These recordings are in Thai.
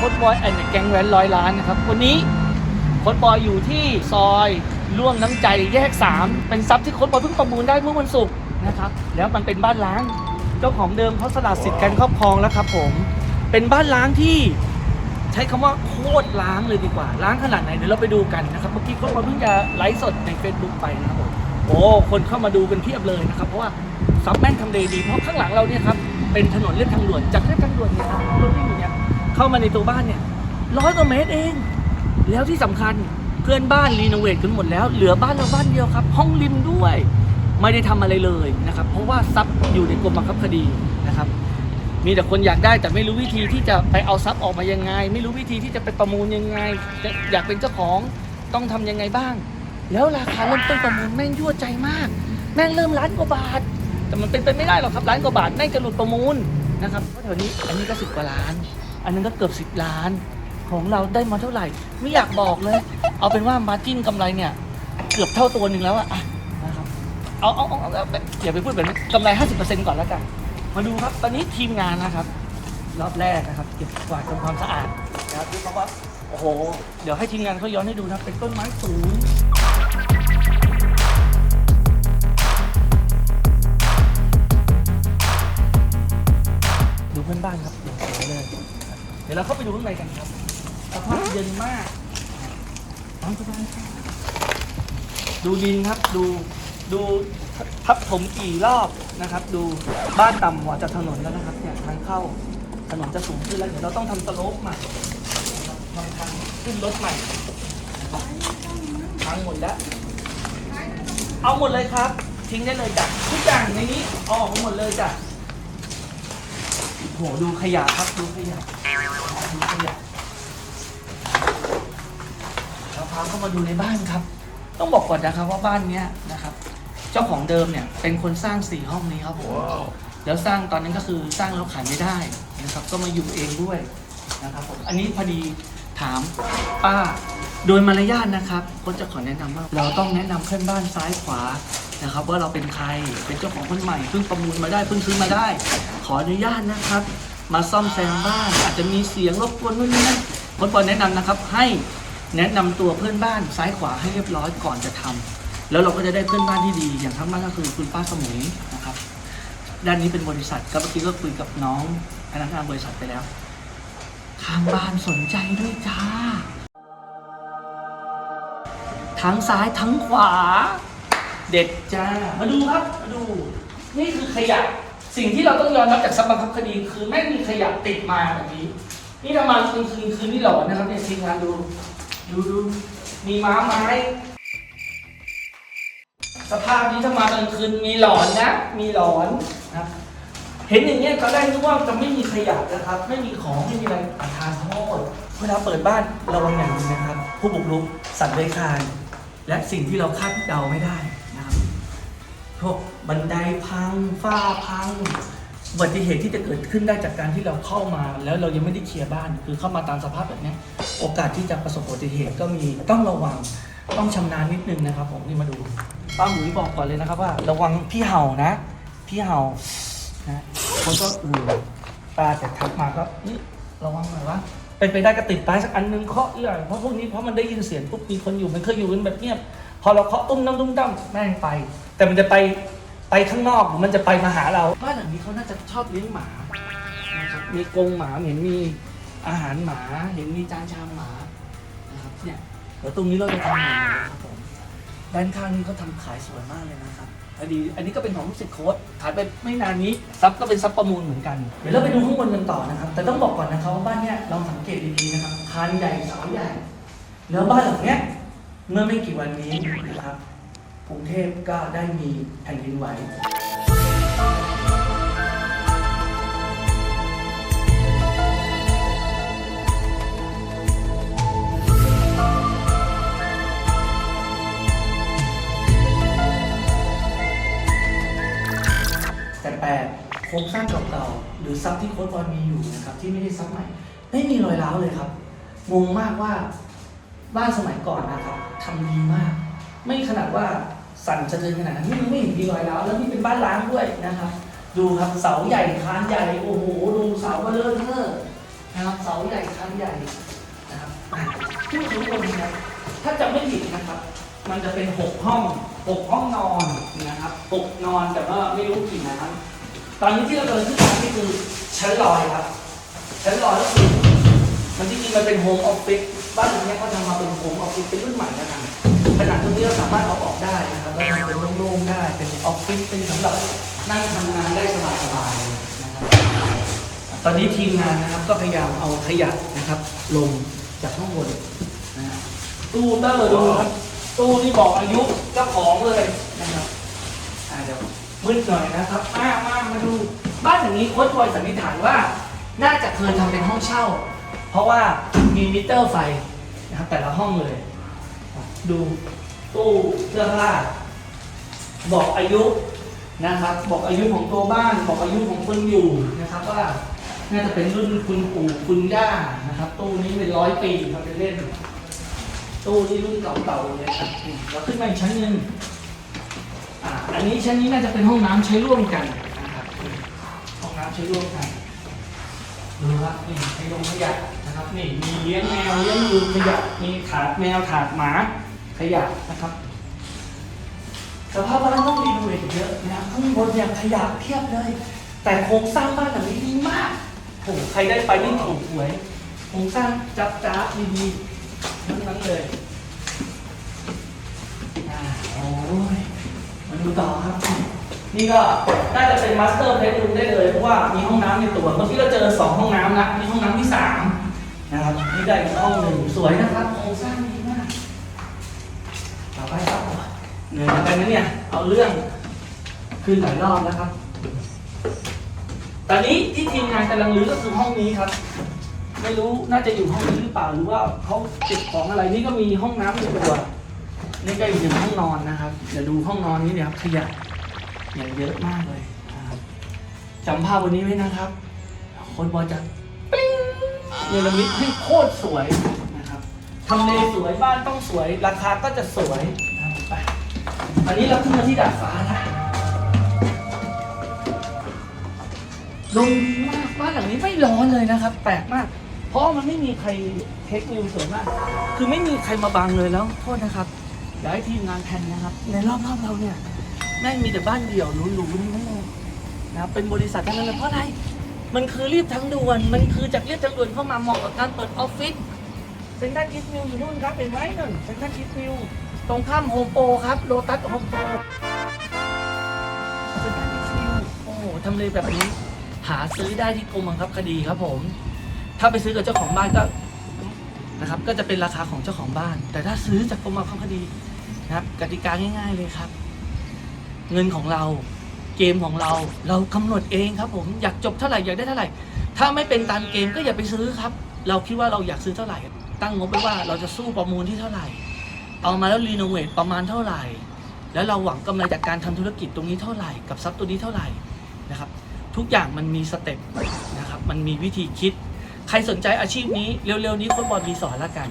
ครับโค้ดบอยแอนด์แกงแวนร้อยล้านนะครับ วันนี้โค้ดบอยอยู่ที่ซอยร่วมน้ำใจแยก 3 เป็นทรัพย์ที่โค้ดบอยเพิ่งประมูลได้เมื่อวันศุกร์นะครับ แล้วมันเป็นบ้านล้าง เจ้าของเดิมเขาสละสิทธิ์การครอบครองแล้วครับผม เป็นบ้านล้างที่ใช้คำว่าโคตรล้างเลยดีกว่า ล้างขนาดไหนเดี๋ยวเราไปดูกันนะครับ เมื่อกี้โค้ดบอยเพิ่งจะไลฟ์สดใน Facebook ไปนะครับผมโอ้คนเข้ามาดูกันเพียบเลยนะครับเพราะว่าซับแม่นทำเลดีเพราะข้างหลังเราเนี่ยครับเป็นถนนเลียบทางด่วนจากเลียบทางด่วนเนี่ยครับรถวิ่งอยู่เนี่ย เข้ามาในตัวบ้านเนี่ยร้อยกว่าเมตรเอง แล้วที่สำคัญเพื่อนบ้านรีโนเวทกันหมดแล้ว เหลือบ้านเราบ้านเดียวครับ ห้องริมด้วย ไม่ได้ทำอะไรเลยนะครับ เพราะว่าทรัพย์อยู่ในกรมบังคับคดีนะครับ มีแต่คนอยากได้แต่ไม่รู้วิธีที่จะไปเอาทรัพย์ออกมายังไง ไม่รู้วิธีที่จะไปประมูลยังไงอยากเป็นเจ้าของต้องทำยังไงบ้าง แล้วราคาเริ่มต้นประมูลแม่งยั่วใจมาก แม่งเริ่มล้านกว่าบาท แต่มันเป็นไปไม่ได้หรอกครับล้านกว่าบาทแม่งจะหลุดประมูลนะครับเพราะแถวนี้อันนี้ก็สิบกว่าล้าน อันนั้นก็เกือบสิบล้าน ของเราได้มาเท่าไหร่ ไม่อยากบอกเลย เอาเป็นว่ามาจิ้นกำไรเนี่ย เกือบเท่าตัวหนึ่งแล้วอะอะนะครับเอาเอาเอาเอาเอาอย่าไปพูดแบบนี้กำไร 50%ก่อนแล้วกัน มาดูครับ ตอนนี้ทีมงานนะครับ รอบแรกนะครับเก็บกวาดทำความสะอาดนะครับดูเพราะว่าโอ้โห เดี๋ยวให้ทีมงานเขาย้อนให้ดูนะเป็นต้นไม้สูงดูเพื่อนบ้านครับ เดี๋ยวเราเข้าไปดูข้างในกันครับสภาพเย็นมากตามสบายครับดูดินครับ ดู ดูทับถมกี่รอบนะครับ ดูบ้านต่ำกว่าจากถนนแล้วนะครับเนี่ยทางเข้าถนนจะสูงขึ้นแล้วเดี๋ยวเราต้องทำสโลปใหม่บทำทางขึ้นรถใหม่ทางหมดแล้ว เอาหมดเลยครับ ทิ้งได้เลยจ้ะทุกอย่างในนี้เอาออกหมดเลยจ้ะ โหดูขยะครับดูขยะดูขยะเราพาเข้ามาดูในบ้านครับ ต้องบอกก่อนนะครับว่าบ้านเนี้ยนะครับ เจ้าของเดิมเนี่ยเป็นคนสร้างสี่ห้องนี้ครับผมแล้วสร้างตอนนั้นก็คือสร้างแล้วขายไม่ได้นะครับ ก็มาอยู่เองด้วยนะครับผมอันนี้พอดีถามป้าโดยมารยาทนะครับก็จะขอแนะนำว่า เราต้องแนะนำเพื่อนบ้านซ้ายขวา นะครับ ว่าเราเป็นใครเป็นเจ้าของคนใหม่เพิ่งประมูลมาได้เพิ่งซื้อมาได้ ขออนุญาตนะครับ มาซ่อมแซมบ้านอาจจะมีเสียงรบกวนนู่นนี่นั่นคนปอแนะนำนะครับ ให้แนะนำตัวเพื่อนบ้านซ้ายขวาให้เรียบร้อยก่อนจะทำแล้วเราก็จะได้เพื่อนบ้านที่ดีอย่างทั้งบ้านก็คือคุณป้าสมุยนะครับ ด้านนี้เป็นบริษัทก็เมื่อกี้ก็คุยกับน้องพนักงานบริษัทไปแล้วทางบ้านสนใจด้วยจ้า ทั้งซ้ายทั้งขวา เด็ดจ้า มาดูครับ มาดู นี่คือขยะ สิ่งที่เราต้องยอมรับจากซับบังคับคดี คือแม่มีขยะติดมาแบบนี้ นี่ทำมากลางคืนคืนนี่หลอนนะครับเนี่ยทีมงานดู ดูดู มีม้าไม้ สภาพนี้ถ้ามากลางคืนมีหลอนนะ มีหลอนนะ เห็นอย่างเงี้ยตอนแรกนึกว่าจะไม่มีขยะนะครับ ไม่มีของไม่มีอะไรอาทานโทษเวลาเปิดบ้านระวังอย่างหนึงนะครับ ผู้บุกรุกสัตว์เลื้อยคลานและสิ่งที่เราคาดเดาไม่ได้ พวกบันไดพังฝ้าพังอุบัติเหตุที่จะเกิดขึ้นได้จากการที่เราเข้ามา แล้วเรายังไม่ได้เคลียร์บ้าน คือเข้ามาตามสภาพแบบนี้โอกาสที่จะประสบอุบัติเหตุก็มีต้องระวังต้องชำนาญนิดนึงนะครับ ผมนี่มาดูป้าหมุยบอกก่อนเลยนะครับว่า ระวังพี่เห่านะ พี่เห่านะคนก็เออป้าแต่ทักมาก็นี่ระวังหน่อยวะเป็นไปได้ก็ติดป้ายสักอันนึงเคาะเอื้อยเพราะพวกนี้เพราะมันได้ยินเสียงปุ๊บมีคนอยู่มันเคยอยู่กันแบบเงียบพอเราเคาะตุ้มน้ำตุ้มตั้มแม่งไป แต่มันจะไปไปข้างนอกหรือมันจะไปมาหาเรา บ้านหลังนี้เขาน่าจะชอบเลี้ยงหมานะครับมีกรงหมาเห็นมีอาหารหมาเห็นมีจานชามหมานะครับเนี่ยเดี๋ยวตรงนี้เราจะทำใหม่หมดเลยครับผมด้านข้างนี้เขาทำขายสวยมากเลยนะครับอันนี้อันนี้ก็เป็นของลูกศิษย์โค้ดขายไปไม่นานนี้ซับก็เป็นซับประมูลเหมือนกันเดี๋ยวเราไปดูข้างบนกันต่อนะครับ แต่ต้องบอกก่อนนะครับว่าบ้านเนี้ยลองสังเกตดีๆนะครับคานใหญ่เสาใหญ่แล้วบ้านหลังเนี้ยเมื่อไม่กี่วันนี้นะครับ กรุงเทพก็ได้มีแผ่นดินไหวแต่แปดโครงสร้างเก่าๆหรือซับที่โค้ดบอลมีอยู่นะครับที่ไม่ได้ซับใหม่ ไม่มีรอยร้าวเลยครับงงมากว่าบ้านสมัยก่อนนะครับทำดีมาก ไม่ขนาดว่า สั่นสะเทือนขนาดนั้นนี่ไม่เห็นมีรอยร้าวแล้วนี่เป็นบ้านล้างด้วยนะครับ ดูครับเสาใหญ่คานใหญ่โอ้โหดูเสาเบลอเทอร์นะครับเสาใหญ่คานใหญ่นะครับอะที่คุณผู้ชมนะถ้าจำไม่ผิดนะครับ มันจะเป็นหกห้องหกห้องนอนนะครับหกนอนแต่ว่าไม่รู้กี่น้ำตอนนี้ที่เราเดินขึ้นมานี่คือชั้นลอยครับ ชั้นลอยก็คือมันจริงๆมันเป็นโฮมออฟฟิศบ้านหลังนี้เขาทำมาเป็นโฮมออฟฟิศเป็นรุ่นใหม่นะครับขนาดตรงนี้เราสามารถเอาออกได้นะครับ แล้วมันเป็นโล่งๆได้ เป็นออฟฟิศเป็นสำหรับนั่งทำงานได้สบายๆนะครับตอนนี้ทีมงานนะครับก็พยายามเอาขยะนะครับ ลงจากข้างบนนะฮะตู้เตอร์ดูครับตู้ที่บอกอายุเจ้าของเลยนะครับอ่าเดี๋ยวมืดหน่อยนะครับมามามาดูบ้านอย่างนี้โค้ชบอยสันนิษฐานว่า น่าจะเคยทำเป็นห้องเช่า เพราะว่ามีมิเตอร์ไฟนะครับแต่ละห้องเลย ดูตู้เสื้อผ้า บอกอายุนะครับ บอกอายุของตัวบ้าน บอกอายุของคนอยู่นะครับว่าน่าจะเป็นรุ่นคุณปู่คุณย่านะครับ ตู้นี้เป็นร้อยปีครับเป็นเล่น ตู้ที่รุ่นเก่าๆเลยครับเราขึ้นมาอีกชั้นหนึ่งอ่าอันนี้ชั้นนี้น่าจะเป็นห้องน้ำใช้ร่วมกันนะครับห้องน้ำใช้ร่วมกันดูครับนี่ให้ลงขยะนะครับนี่มีเลี้ยงแมวเลี้ยงงูขยะมีถาดแมวถาดหมาขยะนะครับ สภาพบ้านต้องรีโนเวทอีกเยอะนะครับข้างบนเนี่ยขยะเพียบเลย แต่โครงสร้างบ้านหลังนี้ดีมากโอ้โหใครได้ไปนี่ถูกหวยโครงสร้างจับจ้าบดีๆทั้งนั้นเลยอ่าโอ้ยมาดูต่อครับ นี่ก็น่าจะเป็นมาสเตอร์เ d ดรูมได้เลยเพราะว่ามีห้องน้ำในตัวเมื่อกี้เราเจอสองห้องน้ำนะนี่ห้องน้ำที่สามนะครับนี่ได้อีกห้องหนึ่งสวยนะครับโครงสร้างดีมาก ต่อไปครับ เหนื่อยเหมือนกันนะเนี่ยเอาเรื่องขึ้นหลายรอบแล้วครับ ตอนนี้ที่ทีมงานกำลังรื้อก็คือห้องนี้ครับ ไม่รู้น่าจะอยู่ห้องนี้หรือเปล่าหรือว่าเขาเก็บของอะไรนี่ก็มีห้องน้ำในตัวนี่ก็อีกหนึ่งห้องนอนนะครับเดี๋ยวดูห้องนอนนี้เดี๋ยวขยะอย่างเยอะมากเลยนะครับจำภาพวันนี้ไว้นะครับ คนบอจะปิ้งเนรมิตให้โคตรสวยนะครับทำเลสวยบ้านต้องสวย ราคาก็จะสวย อันนี้เราขึ้นมาที่ดาดฟ้านะลมดีมากบ้านหลังนี้ไม่ร้อนเลยนะครับ แปลกมาก เพราะมันไม่มีใครเทคนิวสวยมาก คือไม่มีใครมาบังเลยแล้ว โทษนะครับเดี๋ยวให้ทีมงานแทนนะครับ ในรอบๆเราเนี่ยแม่งมีแต่บ้านเดี่ยวหรูๆนั้นะครับเป็นบริษัททั้งนั้นเลยเพราะอะไร มันคือเรียบทางด่วน มันคือจากเรียบทางด่วนเข้ามาเหมาะกับการเปิดออฟฟิศเซ็นทรัลคิสมิวอยู่นู่นครับเป็นไหมนั่นเซ็นทรัลคิสมิว ตรงข้ามโฮมโปรครับโลตัสโฮมโปรเซ็นทรัลคิวโอ้โหทำเลแบบนี้ หาซื้อได้ที่กรมบังคับคดีครับผม ถ้าไปซื้อกับเจ้าของบ้านก็นะครับ ก็จะเป็นราคาของเจ้าของบ้าน แต่ถ้าซื้อจากกรมบังคับคดีนะครับกติกาง่าย ๆเลยครับ เงินของเราเกมของเราเรากำหนดเองครับ ผมอยากจบเท่าไหร่อยากได้เท่าไหร่ ถ้าไม่เป็นตามเกมก็อย่าไปซื้อครับ เราคิดว่าเราอยากซื้อเท่าไหร่ ตั้งงบไว้ว่าเราจะสู้ประมูลที่เท่าไหร่ เอามาแล้วรีโนเวทประมาณเท่าไหร่ แล้วเราหวังกำไรจากการทำธุรกิจตรงนี้เท่าไหร่ กับทรัพย์ตัวนี้เท่าไหร่นะครับ ทุกอย่างมันมีสเต็ปนะครับ มันมีวิธีคิด ใครสนใจอาชีพนี้เร็วๆนี้โค้ชบอลมีสอนล้วกัน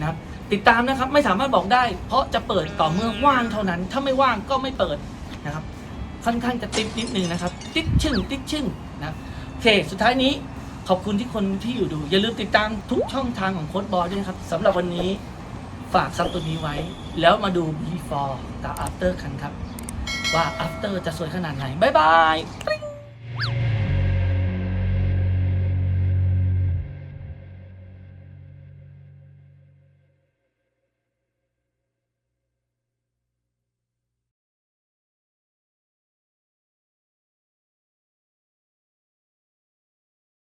นะครับ ติดตามนะครับไม่สามารถบอกได้ เพราะจะเปิดต่อเมื่อว่างเท่านั้น ถ้าไม่ว่างก็ไม่เปิดนะครับ ค่อนข้างจะติดนิดนึงนะครับ ติดชึ่งติดชึ่งนะโอเค สุดท้ายนี้ขอบคุณที่คนที่อยู่ดู อย่าลืมติดตามทุกช่องทางของโค้ดบอลด้วยนะครับสำหรับวันนี้ ฝากซับตัวนี้ไว้ แล้วมาดู before กับ after กันครับ ว่า after จะสวยขนาดไหน บ๊ายบาย